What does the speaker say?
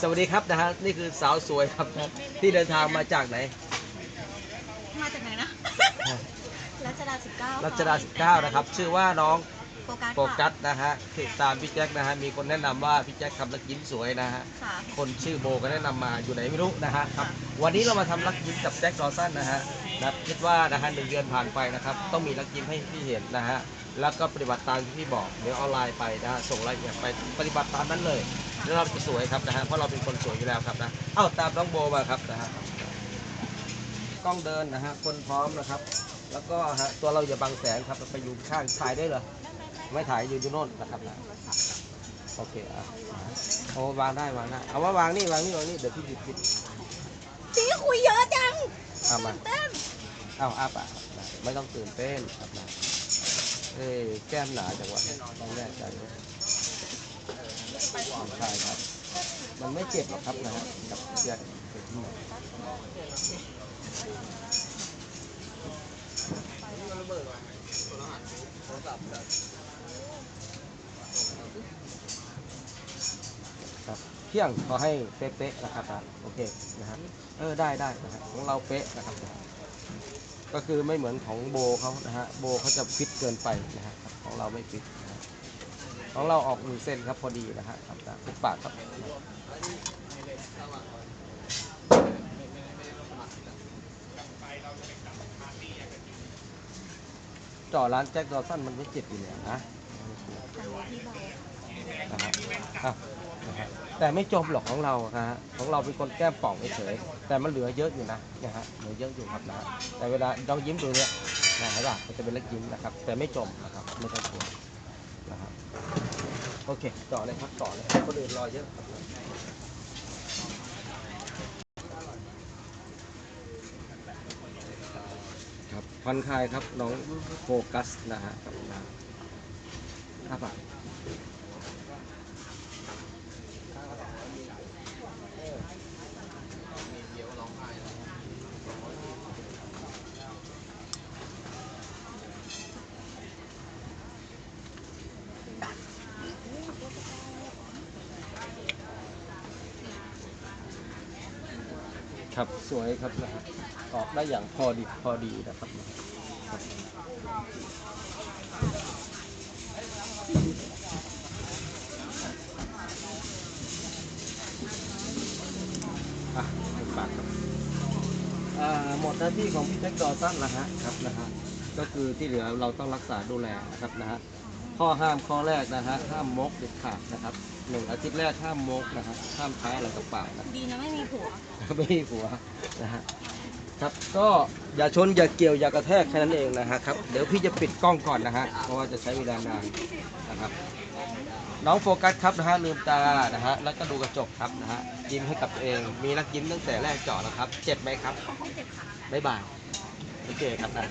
สวัสดีครับนะฮะนี่คือสาวสวยครับที่เดินทางมาจากไหน มาจากไหนนะ รัชดาสิบเก้ารัชดา19นะครับ ชื่อว่าน้องโฟกัสโฟกัสนะฮะติดตามพี่แจ็คนะฮะมีคนแนะนำว่าพี่แจ็คทำลักยิ้มสวยนะฮะค่ะคนชื่อโบก็แนะนำมาอยู่ไหนไม่รู้นะฮะครับวันนี้เรามาทำลักยิ้มกับแจ็คดอสันนะฮะนะคิดว่านะฮะหนึ่งเดือนผ่านไปนะครับ ต้องมีลักยิ้มให้พี่เห็นนะฮะ แล้วก็ปฏิบัติตามที่พี่บอกเดี๋ยวออนไลน์ไปนะฮะส่งรายละเอียดไปปฏิบัติตามนั้นเลยแล้วเราจะสวยครับนะฮะเพราะเราเป็นคนสวยอยู่แล้วครับนะเอ้าตามน้องโบมาครับนะฮะกล้องเดินนะฮะคนพร้อมนะครับ แล้วก็ฮะตัวเราอย่าบังแสงครับเราไปอยู่ข้างถ่ายได้เหรอไม่ถ่ายอยู่อยู่โน่นนะครับนะโอเคอะโอ้วางได้วางได้เอาว่าวางนี่วางนี่วางนี่เดี๋ยวพี่หยิบหยิบพี่คุยเยอะจังเอามาเต้นเอาอาปากครับนะไม่ต้องตื่นเต้นครับนะ เอ้แก้มหนาจังวะต้องแน่ใจด้วยใช่ครับ มันไม่เจ็บหรอกครับนะฮะกับเชือกเป็นที่ไหนครับเที่ยงขอให้เป๊ะๆนะครับนะโอเคนะฮะเออได้ได้นะฮะของเราเป๊ะนะครับ ก็คือไม่เหมือนของโบเขานะฮะโบเขาจะฟิตเกินไปนะฮะครับของเราไม่ฟิตนะฮะของเราออกหนึ่งเส้นครับพอดีนะฮะครับนะทุกปากครับจ่อร้านแจ็คดอสันมันไม่เจ็บอยู่แล้วนะนะฮะอะ นะฮะแต่ไม่จมหรอกของเรานะฮะของเราเป็นคนแก้มป่องเฉยแต่มันเหลือเยอะอยู่นะนะฮะเหลือเยอะอยู่ครับนะแต่เวลาเรายิ้มดูเนี่ยนะเห็นป่ะมันจะเป็นเล็กยิ้มนะครับ แต่ไม่จมนะครับไม่ต้องกลัวนะครับโอเค ต่อเลยครับต่อเลยคนอื่นรอเยอะครับครับผ่อนคลายครับน้องโฟกัสนะฮะครับนะห้าบาท ครับสวยครับนะครับออกได้อย่างพอดีพอดีนะครับครับอะหนึ่งบาทครับอ่าหมดหน้าที่ของพี่แจ็คดอสันแล้วฮะครับนะฮะก็คือที่เหลือเราต้องรักษาดูแลนะครับนะฮะ ข้อห้ามข้อแรกนะฮะห้ามมกเด็ดขาดนะครับหนึ่งอาทิตย์แรกห้ามมกนะฮะห้ามใช้อะไรกับปากนะ ดีนะไม่มีผัว ไม่มีผัวนะฮะครับก็อย่าชนอย่าเกี่ยวอย่ากระแทกแค่นั้นเองนะฮะครับเดี๋ยวพี่จะปิดกล้องก่อนนะฮะเพราะว่าจะใช้เวลานานนะครับ น้องโฟกัสครับนะฮะลืมตานะฮะแล้วก็ดูกระจกครับนะฮะยิ้มให้กับตัวเอง มีรักยิ้มตั้งแต่แรกเจาะแล้วครับ เจ็บไหมครับห้องเจ็บค่ะบ๊ายบายโอเคครับนะ